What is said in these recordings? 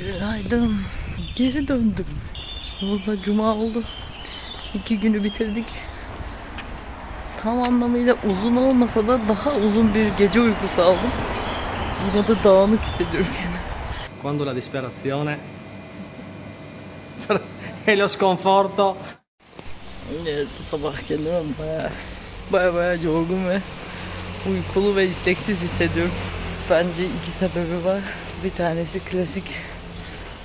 Günaydın. Geri döndüm. Sonunda cuma oldu. İki günü bitirdik. Tam anlamıyla uzun olmasa da daha uzun bir gece uykusu aldım. Yine de dağınık hissediyorum kendimi. quando la disperazione e lo sconforto Evet, bu sabah kendimi baya baya baya yorgun ve uykulu ve isteksiz hissediyorum. Bence iki sebebi var. Bir tanesi klasik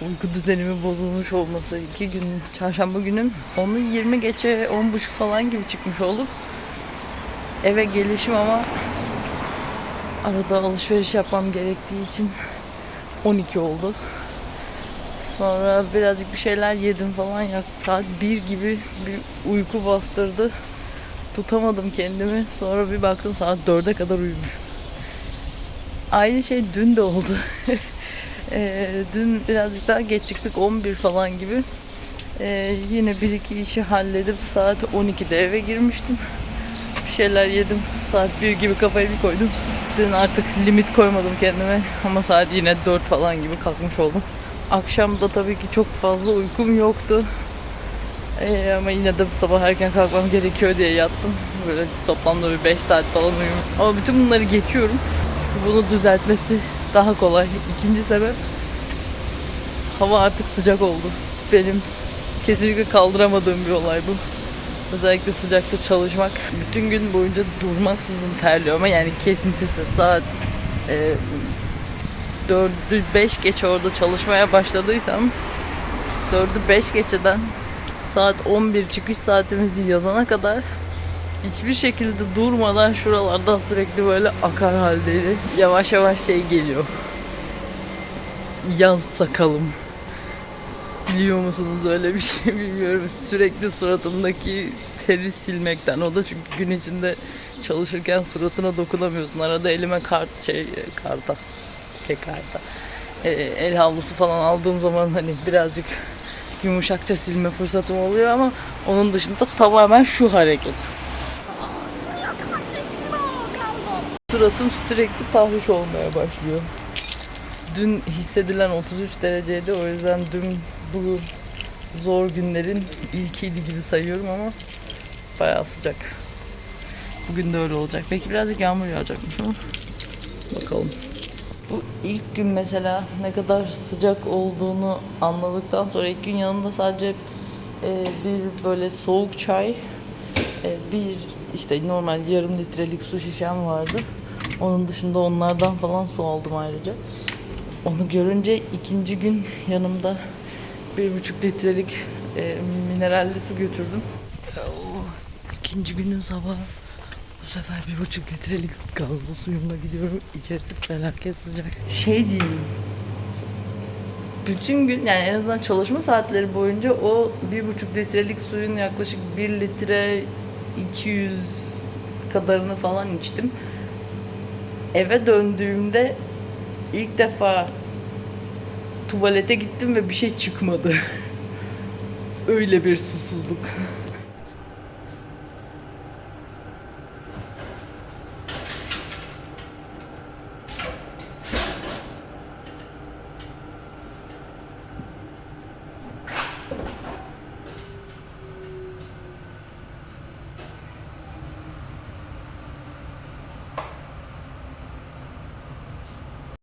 uyku düzenimi bozulmuş olması. İki gün, çarşamba günüm onu 20 geçe 10 buçuk falan gibi çıkmış olduk. Eve gelişim ama arada alışveriş yapmam gerektiği için 12 oldu. Sonra birazcık bir şeyler yedim falan yak saat 1 gibi bir uyku bastırdı. Tutamadım kendimi. Sonra bir baktım saat 4'e kadar uyumuşum. Aynı şey dün de oldu. Eee, dün birazcık daha geç çıktık 11 falan gibi. Eee, yine bir iki işi halledip saat 12'de eve girmiştim. Bir şeyler yedim. Saat 1 gibi kafayı bir koydum. Dün artık limit koymadım kendime ama saat yine 4 falan gibi kalkmış oldum. Akşam da tabii ki çok fazla uykum yoktu. Ee, ama yine de sabah erken kalkmam gerekiyor diye yattım. Böyle toplamda bir 5 saat falan uyumuşum. Ama bütün bunları geçiyorum. Bunu düzeltmesi daha kolay. İkinci sebep hava artık sıcak oldu. Benim kesinlikle kaldıramadığım bir olay bu. Özellikle sıcakta çalışmak. Bütün gün boyunca durmaksızın terliyorum ama yani kesintisiz saat e, 4'ü 5 geçe orada çalışmaya başladıysam 4'ü 5 geçeden saat 11 çıkış saatimizi yazana kadar hiçbir şekilde durmadan şuralarda sürekli böyle akar haldeydi. Yavaş yavaş şey geliyor. Yaz sakalım. Biliyor musunuz öyle bir şey bilmiyorum. Sürekli suratımdaki teri silmekten. O da çünkü gün içinde çalışırken suratına dokunamıyorsun. Arada elime kart şey karta kekarta e, el havlusu falan aldığım zaman hani birazcık yumuşakça silme fırsatım oluyor ama onun dışında tamamen şu hareket. Suratım sürekli tahriş olmaya başlıyor. Dün hissedilen 33 dereceydi o yüzden dün bu zor günlerin ilkiydi gibi sayıyorum ama bayağı sıcak. Bugün de öyle olacak. Belki birazcık yağmur yağacakmış ama bakalım. Bu ilk gün mesela ne kadar sıcak olduğunu anladıktan sonra ilk gün yanımda sadece e, bir böyle soğuk çay, e, bir işte normal yarım litrelik su şişem vardı. Onun dışında onlardan falan su aldım ayrıca. Onu görünce ikinci gün yanımda bir buçuk litrelik e, mineralli su götürdüm. İkinci günün sabahı bu sefer bir buçuk litrelik gazlı suyumla gidiyorum. İçerisi felaket sıcak. Şey diyeyim. Bütün gün yani en azından çalışma saatleri boyunca o bir buçuk litrelik suyun yaklaşık bir litre 200 kadarını falan içtim. Eve döndüğümde ilk defa tuvalete gittim ve bir şey çıkmadı. Öyle bir susuzluk.